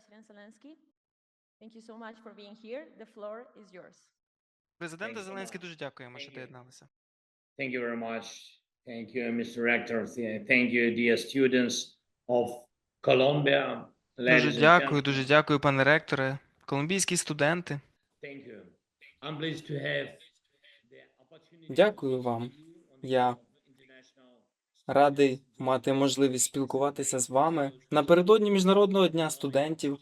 President Zelensky. Thank you so much for being here. The floor is yours. Президенте Thank you. Зеленський, дуже дякуємо, що you. доєдналися. Thank you very much. Thank you, Mr. Rector. Thank you, dear students of Colombia. Дуже дякую, дуже дякую, пане ректоре. Колумбійські студенти. Thank you. I'm pleased to have the opportunity Дякую вам. Я Радий мати можливість спілкуватися з вами напередодні Міжнародного дня студентів,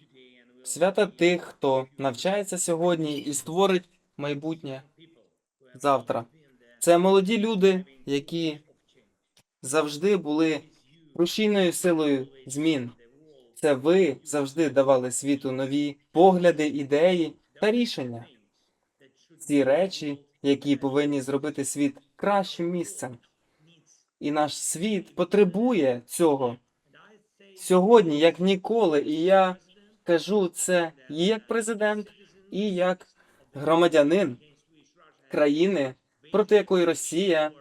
свята тих, хто навчається сьогодні і створить майбутнє завтра. Це молоді люди, які завжди були рушійною силою змін. Це ви завжди давали світу нові погляди, ідеї та рішення. Ці речі, які повинні зробити світ кращим місцем. І наш світ потребує цього сьогодні, як ніколи. І я кажу це і як президент, і як громадянин країни, проти якої Росія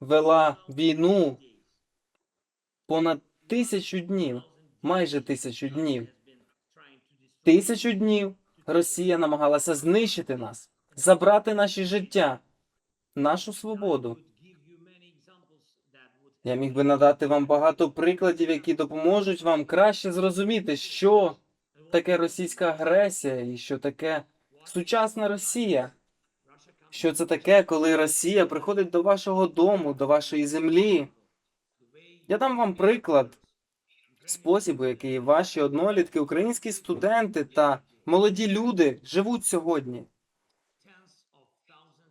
вела війну понад тисячу днів, майже тисячу днів. Тисячу днів Росія намагалася знищити нас, забрати наші життя, нашу свободу. Я міг би надати вам багато прикладів, які допоможуть вам краще зрозуміти, що таке російська агресія і що таке сучасна Росія. Що це таке, коли Росія приходить до вашого дому, до вашої землі? Я дам вам приклад спосібу, який ваші однолітки, українські студенти та молоді люди живуть сьогодні.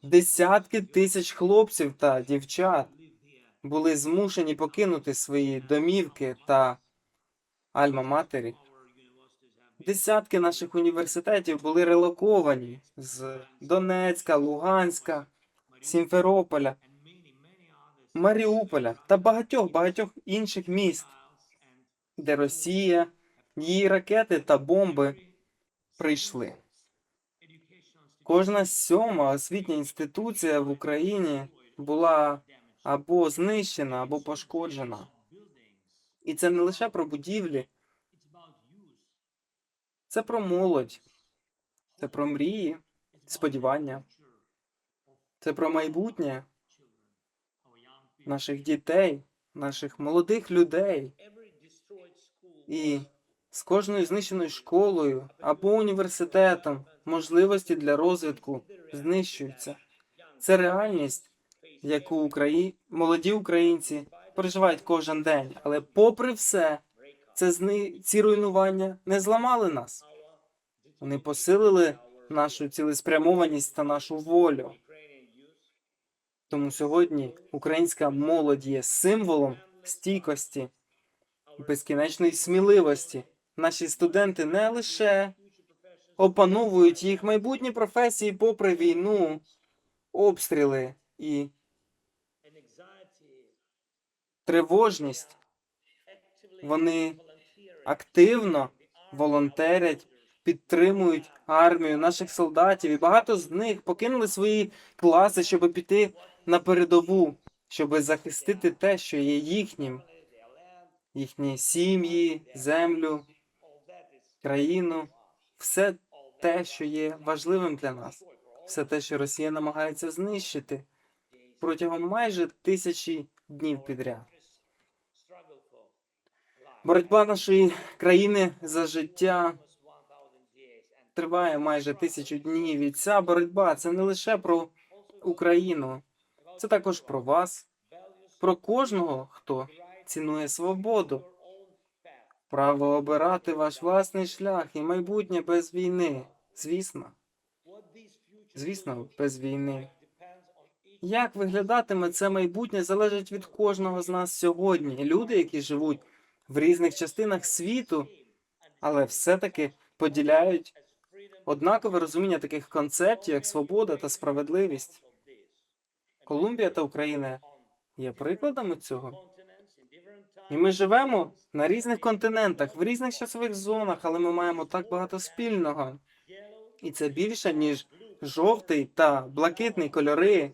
Десятки тисяч хлопців та дівчат були змушені покинути свої домівки та альма-матері. Десятки наших університетів були релоковані з Донецька, Луганська, Сімферополя, Маріуполя та багатьох багатьох інших міст, де Росія, її ракети та бомби прийшли. Кожна сьома освітня інституція в Україні була або знищена, або пошкоджена. І це не лише про будівлі, це про молодь, це про мрії, сподівання, це про майбутнє наших дітей, наших молодих людей. І з кожною знищеною школою або університетом можливості для розвитку знищуються. Це реальність, яку Украї... молоді українці переживають кожен день. Але попри все, це зни... ці руйнування не зламали нас. Вони посилили нашу цілеспрямованість та нашу волю. Тому сьогодні українська молодь є символом стійкості, безкінечної сміливості. Наші студенти не лише опановують їх майбутні професії попри війну, обстріли і тривожність. Вони активно волонтерять, підтримують армію наших солдатів, і багато з них покинули свої класи, щоб піти на передову, щоб захистити те, що є їхнім, їхні сім'ї, землю, країну, все те, що є важливим для нас, все те, що Росія намагається знищити протягом майже тисячі днів підряд. Боротьба нашої країни за життя триває майже тисячу днів. І ця боротьба це не лише про Україну, це також про вас, про кожного, хто цінує свободу, право обирати ваш власний шлях і майбутнє без війни. Звісно, звісно, без війни. Як виглядатиме це майбутнє, залежить від кожного з нас сьогодні. Люди, які живуть в різних частинах світу, але все-таки поділяють однакове розуміння таких концептів, як свобода та справедливість. Колумбія та Україна є прикладами цього. І ми живемо на різних континентах, в різних часових зонах, але ми маємо так багато спільного. І це більше, ніж жовтий та блакитний кольори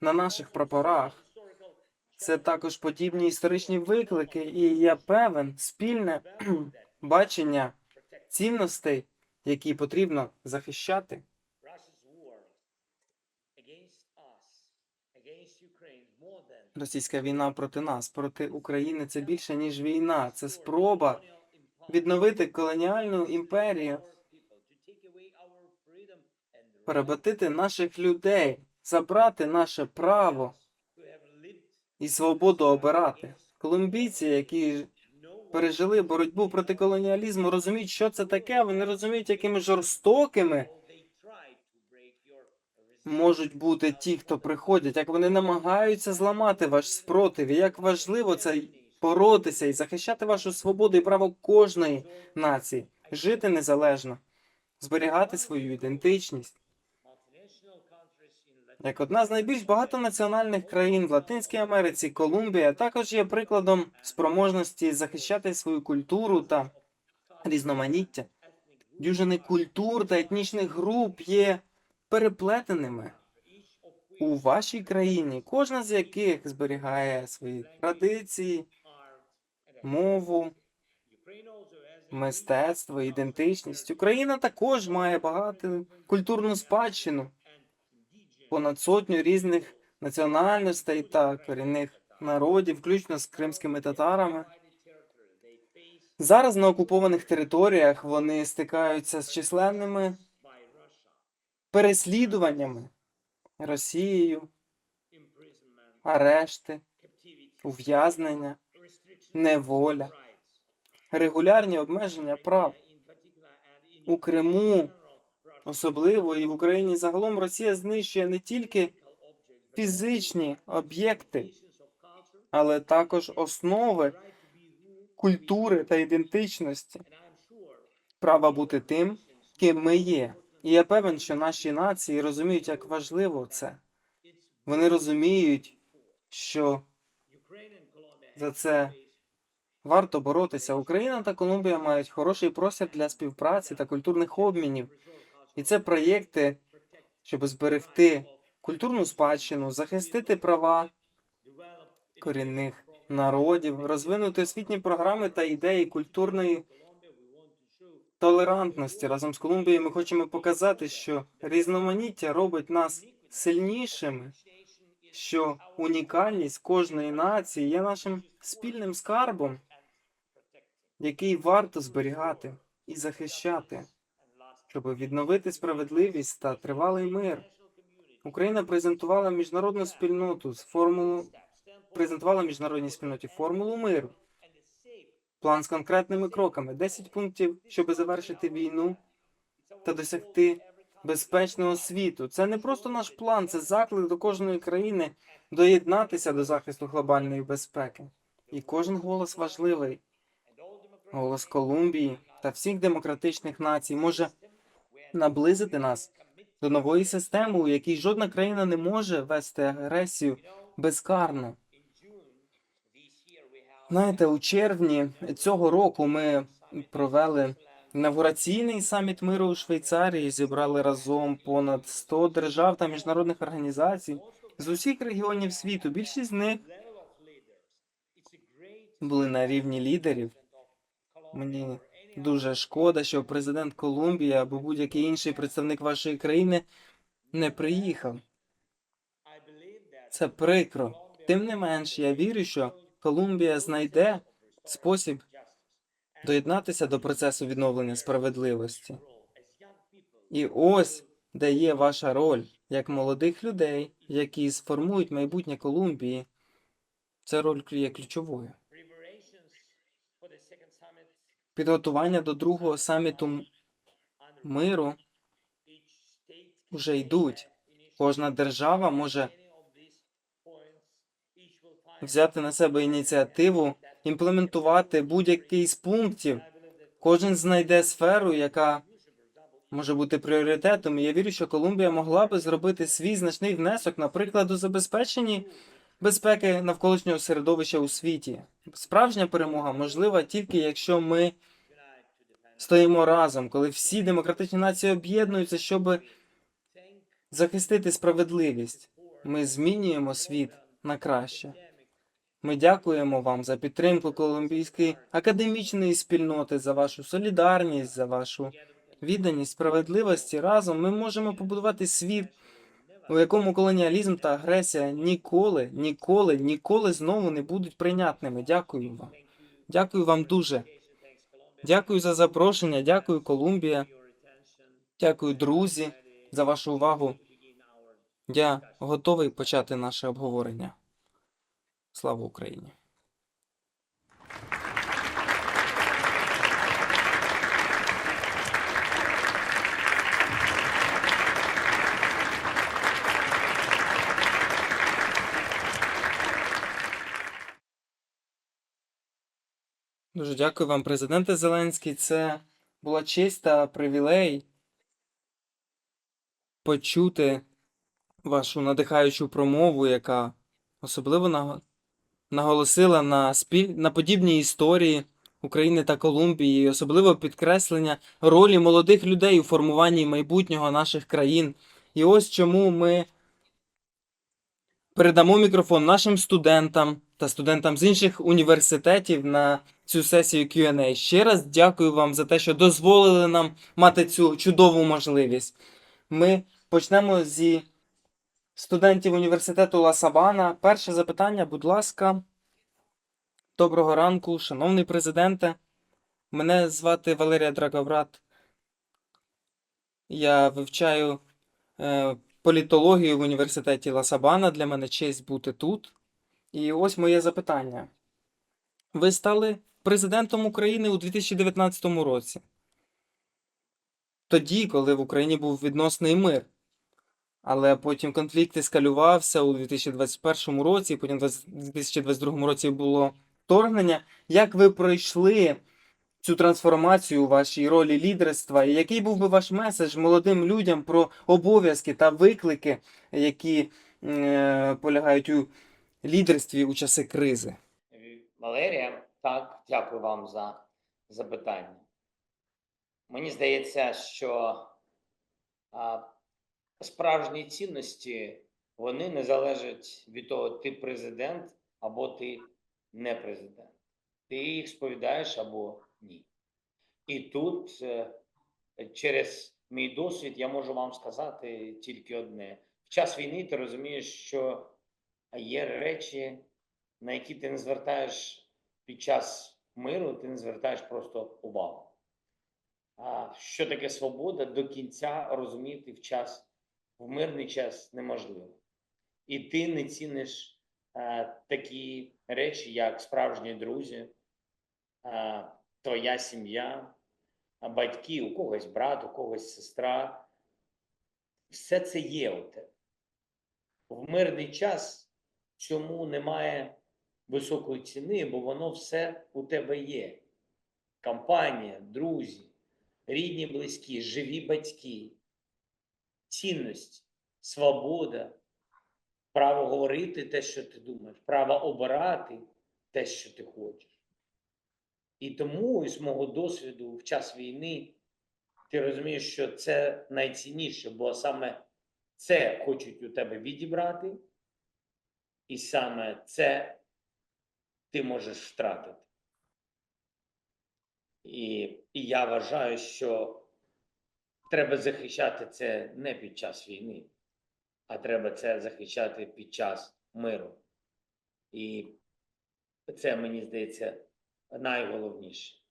на наших прапорах. Це також подібні історичні виклики, і я певен, спільне бачення цінностей, які потрібно захищати. Російська війна проти нас, проти України це більше ніж війна. Це спроба відновити колоніальну імперію, перебатити наших людей, забрати наше право і свободу обирати. Колумбійці, які пережили боротьбу проти колоніалізму, розуміють, що це таке. Вони розуміють, якими жорстокими можуть бути ті, хто приходять, як вони намагаються зламати ваш спротив, і як важливо це боротися і захищати вашу свободу і право кожної нації, жити незалежно, зберігати свою ідентичність. Як одна з найбільш багатонаціональних країн в Латинській Америці, Колумбія також є прикладом спроможності захищати свою культуру та різноманіття. Дюжини культур та етнічних груп є переплетеними у вашій країні, кожна з яких зберігає свої традиції, мову, мистецтво, ідентичність. Україна також має багату культурну спадщину, понад сотню різних національностей та корінних народів, включно з кримськими татарами. Зараз на окупованих територіях вони стикаються з численними переслідуваннями Росією, арешти, ув'язнення, неволя, регулярні обмеження прав. У Криму, особливо і в Україні загалом Росія знищує не тільки фізичні об'єкти, але також основи культури та ідентичності, права бути тим, ким ми є. І я певен, що наші нації розуміють, як важливо це. Вони розуміють, що за це варто боротися. Україна та Колумбія мають хороший простір для співпраці та культурних обмінів. І це проєкти, щоб зберегти культурну спадщину, захистити права корінних народів, розвинути освітні програми та ідеї культурної толерантності. Разом з Колумбією ми хочемо показати, що різноманіття робить нас сильнішими, що унікальність кожної нації є нашим спільним скарбом, який варто зберігати і захищати, щоб відновити справедливість та тривалий мир. Україна презентувала міжнародну спільноту з формулу презентувала міжнародній спільноті формулу миру. План з конкретними кроками, 10 пунктів, щоб завершити війну та досягти безпечного світу. Це не просто наш план, це заклик до кожної країни доєднатися до захисту глобальної безпеки. І кожен голос важливий. Голос Колумбії та всіх демократичних націй може наблизити нас до нової системи, у якій жодна країна не може вести агресію безкарно. Знаєте, у червні цього року ми провели інавгураційний саміт миру у Швейцарії. Зібрали разом понад 100 держав та міжнародних організацій з усіх регіонів світу. Більшість з них були на рівні лідерів. Мені дуже шкода, що президент Колумбії або будь-який інший представник вашої країни не приїхав. Це прикро. Тим не менш, я вірю, що Колумбія знайде спосіб доєднатися до процесу відновлення справедливості. І ось де є ваша роль як молодих людей, які сформують майбутнє Колумбії. Ця роль є ключовою. Підготування до другого саміту миру вже йдуть. Кожна держава може взяти на себе ініціативу, імплементувати будь-який з пунктів. Кожен знайде сферу, яка може бути пріоритетом. І я вірю, що Колумбія могла би зробити свій значний внесок, наприклад, у забезпеченні безпеки навколишнього середовища у світі. Справжня перемога можлива тільки якщо ми стоїмо разом, коли всі демократичні нації об'єднуються, щоб захистити справедливість. Ми змінюємо світ на краще. Ми дякуємо вам за підтримку колумбійської академічної спільноти, за вашу солідарність, за вашу відданість справедливості. Разом ми можемо побудувати світ, у якому колоніалізм та агресія ніколи, ніколи, ніколи знову не будуть прийнятними. Дякую вам. Дякую вам дуже. Дякую за запрошення. Дякую, Колумбія. Дякую, друзі, за вашу увагу. Я готовий почати наше обговорення. Слава Україні! Дуже дякую вам, президенте Зеленський. Це була честь та привілей почути вашу надихаючу промову, яка особливо наголосила на, спіль... на подібній історії України та Колумбії, і особливо підкреслення ролі молодих людей у формуванні майбутнього наших країн. І ось чому ми передамо мікрофон нашим студентам та студентам з інших університетів на цю сесію Q&A. Ще раз дякую вам за те, що дозволили нам мати цю чудову можливість. Ми почнемо зі студентів університету Ла Сабана. Перше запитання, будь ласка. Доброго ранку, шановний президенте. Мене звати Валерія Драговрат. Я вивчаю е, політологію в університеті Ла Сабана. Для мене честь бути тут. І ось моє запитання. Ви стали президентом України у 2019 році. Тоді, коли в Україні був відносний мир. Але потім конфлікт ескалювався у 2021 році, потім у 2022 році було вторгнення. Як ви пройшли цю трансформацію у вашій ролі лідерства? І який був би ваш меседж молодим людям про обов'язки та виклики, які е, полягають у лідерстві у часи кризи? Валерія, так, дякую вам за запитання. Мені здається, що а, справжні цінності вони не залежать від того, ти президент або ти не президент. Ти їх сповідаєш або ні. І тут е, через мій досвід я можу вам сказати тільки одне: в час війни ти розумієш, що є речі, на які ти не звертаєш під час миру, ти не звертаєш просто увагу. А що таке свобода до кінця розуміти в час, в мирний час неможливо. І ти не ціниш е, такі речі, як справжні друзі, е, твоя сім'я, а батьки, у когось брат, у когось сестра. Все це є у тебе. В мирний час цьому немає високої ціни, бо воно все у тебе є. Компанія, друзі, рідні, близькі, живі батьки, цінності, свобода, право говорити те, що ти думаєш, право обирати те, що ти хочеш. І тому із мого досвіду в час війни ти розумієш, що це найцінніше, бо саме це хочуть у тебе відібрати, і саме це ти можеш втратити. І, і я вважаю, що треба захищати це не під час війни, а треба це захищати під час миру. І це, мені здається, найголовніше.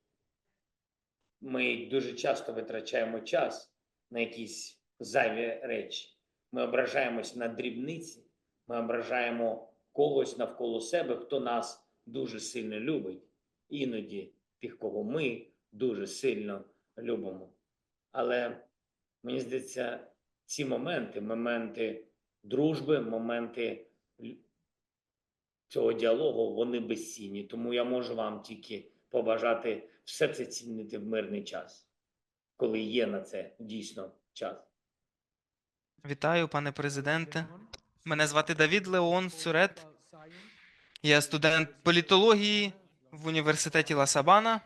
Ми дуже часто витрачаємо час на якісь зайві речі. Ми ображаємось на дрібниці, ми ображаємо когось навколо себе, хто нас дуже сильно любить, іноді тих, кого ми дуже сильно любимо. Але мені здається, ці моменти, моменти дружби, моменти цього діалогу, вони безцінні. Тому я можу вам тільки побажати все це цінити в мирний час, коли є на це дійсно час. Вітаю, пане президенте. Мене звати Давід Леон Цурет. Я студент політології в університеті Ла Сабана.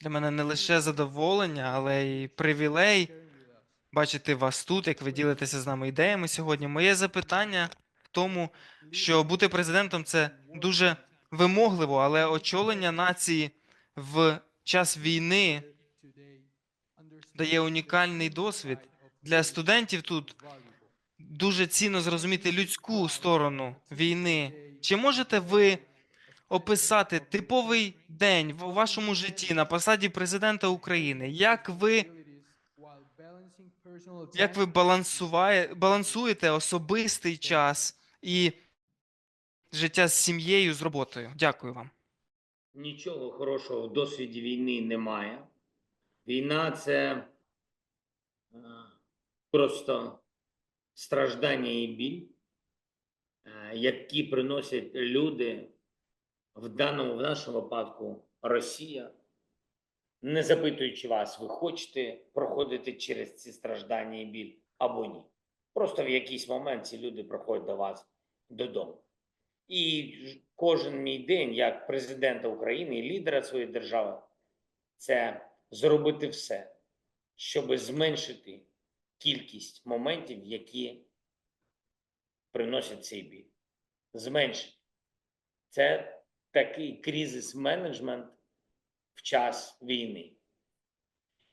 Для мене не лише задоволення, але й привілей бачити вас тут, як ви ділитеся з нами ідеями сьогодні. Моє запитання в тому, що бути президентом це дуже вимогливо, але очолення нації в час війни дає унікальний досвід. Для студентів тут дуже цінно зрозуміти людську сторону війни. Чи можете ви описати типовий день в вашому житті на посаді президента України? Як ви, як ви балансуєте особистий час і життя з сім'єю, з роботою? Дякую вам. Нічого хорошого в досвіді війни немає. Війна це е, просто страждання і біль, е, які приносять люди, в даному в нашому випадку Росія, не запитуючи вас, ви хочете проходити через ці страждання і біль або ні. Просто в якийсь момент ці люди приходять до вас додому. І кожен мій день як президента України і лідера своєї держави це зробити все, щоб зменшити кількість моментів, які приносять цей біль. Зменшити. Це такий кризис менеджмент в час війни.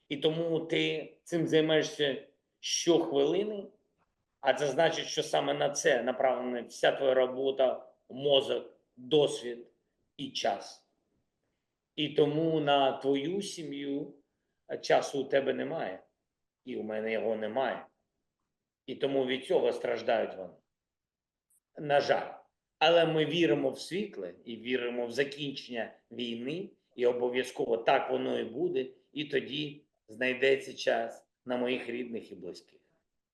І тому ти цим займаєшся щохвилини, а це значить, що саме на це направлена вся твоя робота, мозок, досвід і час. І тому на твою сім'ю часу у тебе немає, і у мене його немає. І тому від цього страждають вони. На жаль. Але ми віримо в світле і віримо в закінчення війни, і обов'язково так воно і буде, і тоді знайдеться час на моїх рідних і близьких.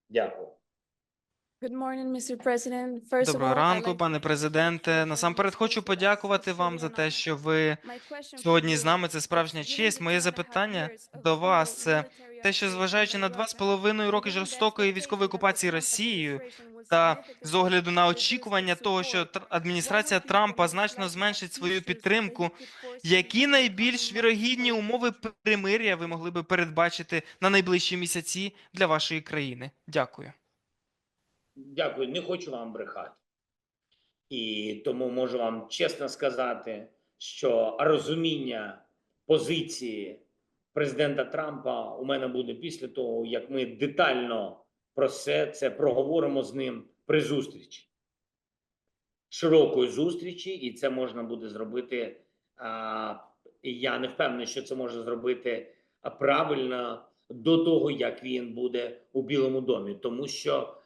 Дякую. Good morning, Mr. President. First of Доброго all, I'd ранку, like пане президенте. Насамперед хочу подякувати вам за те, що ви My question for сьогодні you з нами. Це справжня given честь. the Моє two and a half запитання years of до вас brutal це military те, що occupation зважаючи на два з Russia, половиною роки given жорстокої військової окупації Росією та з огляду на очікування того, що тр- адміністрація Трампа значно зменшить свою підтримку, які найбільш вірогідні умови перемир'я ви могли би передбачити на найближчі місяці для вашої країни? Дякую. Дякую, не хочу вам брехати. І тому можу вам чесно сказати, що розуміння позиції президента Трампа у мене буде після того, як ми детально про все це проговоримо з ним при зустрічі. Широкої зустрічі, і це можна буде зробити. А, я не впевнений, що це можна зробити правильно до того, як він буде у Білому домі, тому що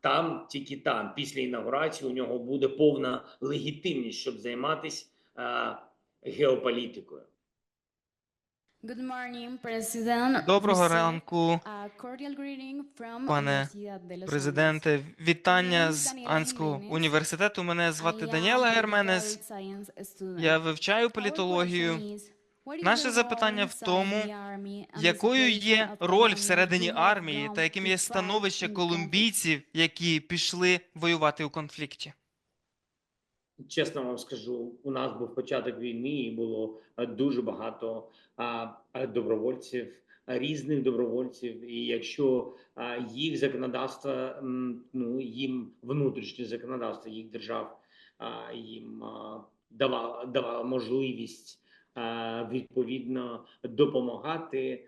там, тільки там, після інаугурації, у нього буде повна легітимність, щоб займатися геополітикою. Good morning, President. Доброго ранку, cordial пане президенте. Вітання з Анського університету. Мене звати Даніела Герменес. Я вивчаю політологію. Наше запитання в тому, Якою є роль всередині армії та яким є становище колумбійців, які пішли воювати у конфлікті? Чесно вам скажу, у нас був початок війни, і було е, дуже багато а, а, добровольців, різних добровольців. І якщо а, їх законодавство, ну їм внутрішнє законодавство їх держав а, їм а, давало, давало можливість відповідно допомагати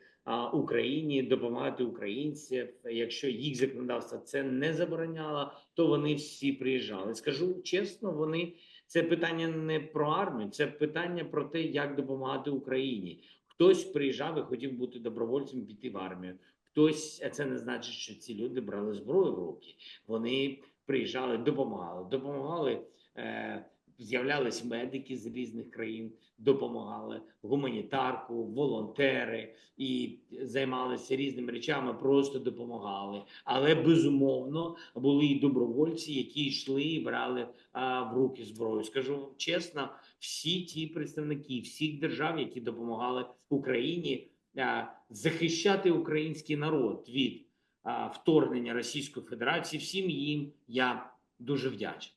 Україні, допомагати українцям. Якщо їх законодавство це не забороняло, то вони всі приїжджали. Скажу чесно, вони це питання не про армію, це питання про те, як допомагати Україні. Хтось приїжджав і хотів бути добровольцем, піти в армію. Хтось, це не значить, що ці люди брали зброю в руки. Вони приїжджали, допомагали, допомагали. Е, З'являлись медики з різних країн, допомагали гуманітарку, волонтери і займалися різними речами, просто допомагали. Але безумовно були і добровольці, які йшли і брали а, в руки зброю. Скажу чесно, всі ті представники всіх держав, які допомагали Україні а, захищати український народ від а, вторгнення Російської Федерації, всім їм я дуже вдячний. Good morning, Mr. President.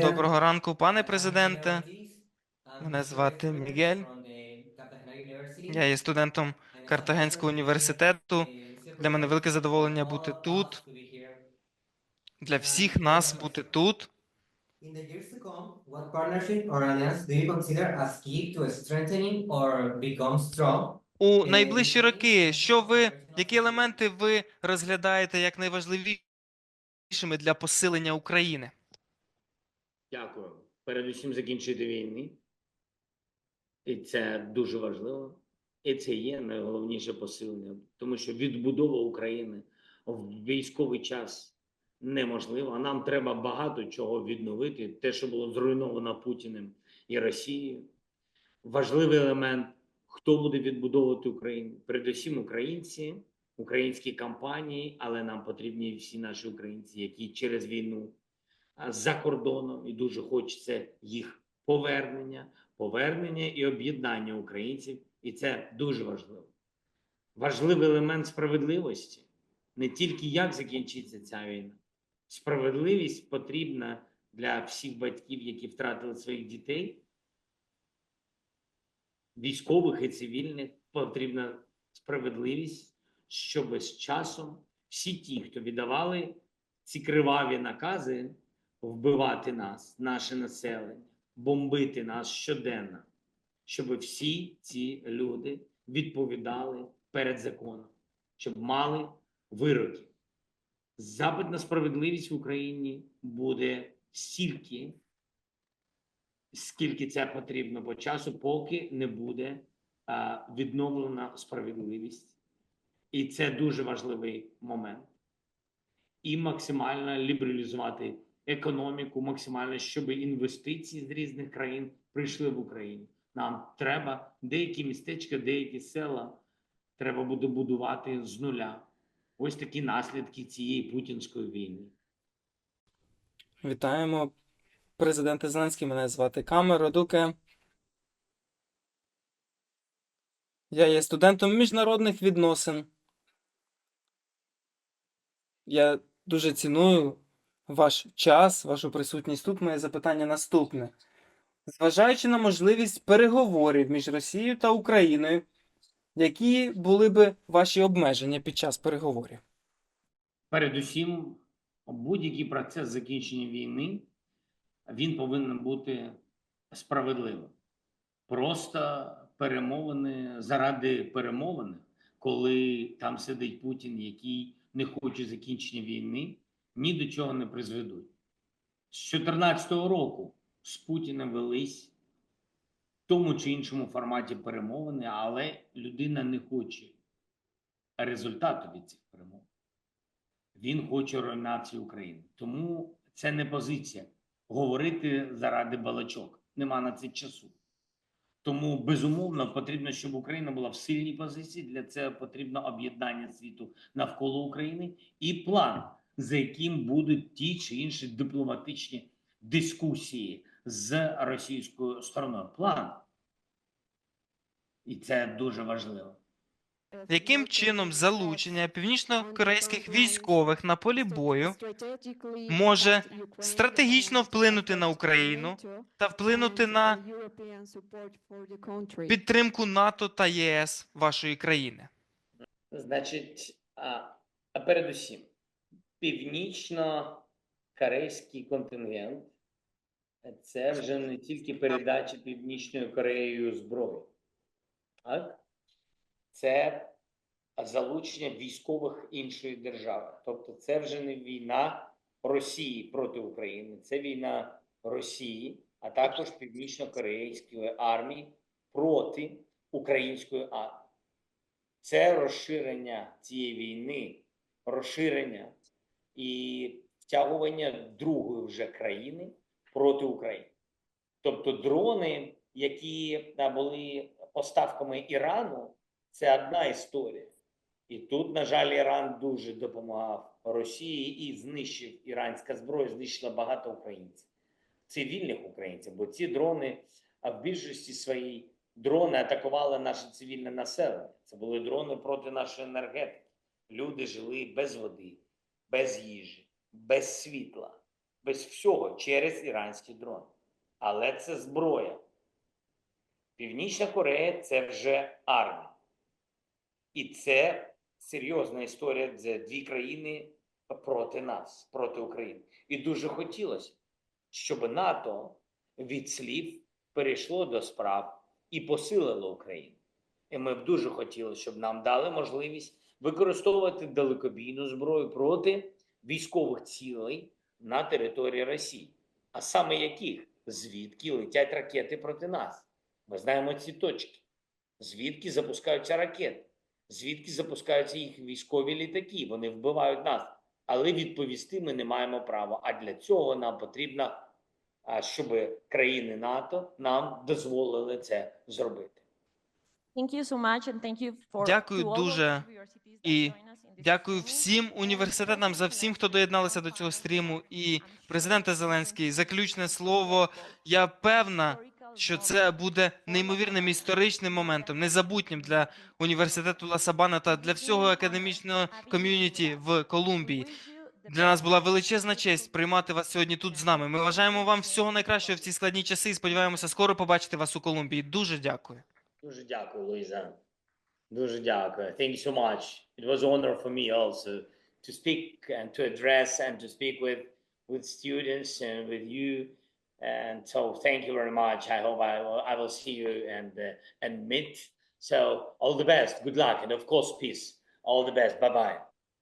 Доброго ранку, пане президенте. Мене звати Мігель. Я є студентом Картагенського університету. Для мене велике задоволення бути тут. для всіх нас бути тут. In the years to come, what partnership or alliance do you consider as key to strengthening or become strong? У найближчі роки, що ви, які елементи ви розглядаєте як найважливішими для посилення України? Дякую. Передусім закінчити війни. І це дуже важливо. І це є найголовніше посилення, тому що відбудова України в військовий час неможлива. Нам треба багато чого відновити. Те, що було зруйновано Путіним і Росією. Важливий елемент, хто буде відбудовувати Україну. Передусім українці, українські компанії, але нам потрібні всі наші українці, які через війну за кордоном, і дуже хочеться їх повернення, повернення і об'єднання українців, і це дуже важливо. Важливий елемент справедливості не тільки як закінчиться ця війна. Справедливість потрібна для всіх батьків, які втратили своїх дітей, військових і цивільних. Потрібна справедливість, щоб з часом всі ті, хто віддавали ці криваві накази, вбивати нас, наше населення, бомбити нас щоденно, щоб всі ці люди відповідали перед законом, щоб мали вироки. Запит на справедливість в Україні буде стільки, скільки це потрібно по часу, поки не буде відновлена справедливість. І це дуже важливий момент. І максимально лібералізувати економіку, максимально, щоб інвестиції з різних країн прийшли в Україну. Нам треба деякі містечка, деякі села треба буде будувати з нуля. Ось такі наслідки цієї путінської війни. Вітаємо, президенте Зеленський. Мене звати Камеро Дуке. Я є студентом міжнародних відносин. Я дуже ціную ваш час, вашу присутність тут. Моє запитання наступне. Зважаючи на можливість переговорів між Росією та Україною, які були би ваші обмеження під час переговорів? Передусім, будь-який процес закінчення війни він повинен бути справедливим. Просто перемовини заради перемовини, коли там сидить Путін, який не хоче закінчення війни, ні до чого не призведуть. З 2014 року з Путіним велись в тому чи іншому форматі перемовини, але людина не хоче результату від цих перемовин. Він хоче руйнації України. Тому це не позиція говорити заради балачок. Нема на це часу. Тому безумовно потрібно, щоб Україна була в сильній позиції. Для цього потрібно об'єднання світу навколо України і план, за яким будуть ті чи інші дипломатичні дискусії з російською стороною. План. І це дуже важливо. Яким чином залучення північно-корейських військових на полі бою може стратегічно вплинути на Україну та вплинути на підтримку НАТО та ЄС вашої країни? Значить, а, передусім, північно-корейський контингент це вже не тільки передача Північною Кореєю зброї, так? Це залучення військових іншої держави. Тобто, це вже не війна Росії проти України, це війна Росії, а також північно-корейської армії проти української армії це розширення цієї війни, розширення і втягування другої вже країни проти України. Тобто дрони, які були поставками Ірану, це одна історія. І тут, на жаль, Іран дуже допомагав Росії і знищив іранська зброя, знищила багато українців, цивільних українців, бо ці дрони, а в більшості своїй дрони атакували наше цивільне населення. Це були дрони проти нашої енергетики. Люди жили без води, без їжі, без світла, без всього через іранські дрони. Але це зброя. Північна Корея це вже армія. І це серйозна історія. Це дві країни, проти нас, проти України. І дуже хотілося, щоб НАТО від слів перейшло до справ і посилило Україну. І ми б дуже хотіли, щоб нам дали можливість використовувати далекобійну зброю проти військових цілей на території Росії. А саме яких? Звідки летять ракети проти нас? Ми знаємо ці точки. Звідки запускаються ракети? Звідки запускаються їх військові літаки? Вони вбивають нас. Але відповісти ми не маємо права. А для цього нам потрібно, а, щоб країни НАТО нам дозволили це зробити. Дякую дуже і Дякую всім університетам за всім, хто доєдналися до цього стріму. І президенте Зеленський, заключне слово. Я певна, що це буде неймовірним історичним моментом, незабутнім для університету Ласабана та для всього академічного ком'юніті в Колумбії. Для нас була величезна честь приймати вас сьогодні тут з нами. Ми бажаємо вам всього найкращого в ці складні часи і сподіваємося скоро побачити вас у Колумбії. Дуже дякую. Дуже дякую, Луїза. Дуже дякую. Thank you so much. It was an honor for me also to speak and to address and to speak with with students and with you. And so thank you very much. I hope I will, I will see you and uh, and meet. So all the best. Good luck and of course peace. All the best. Bye bye.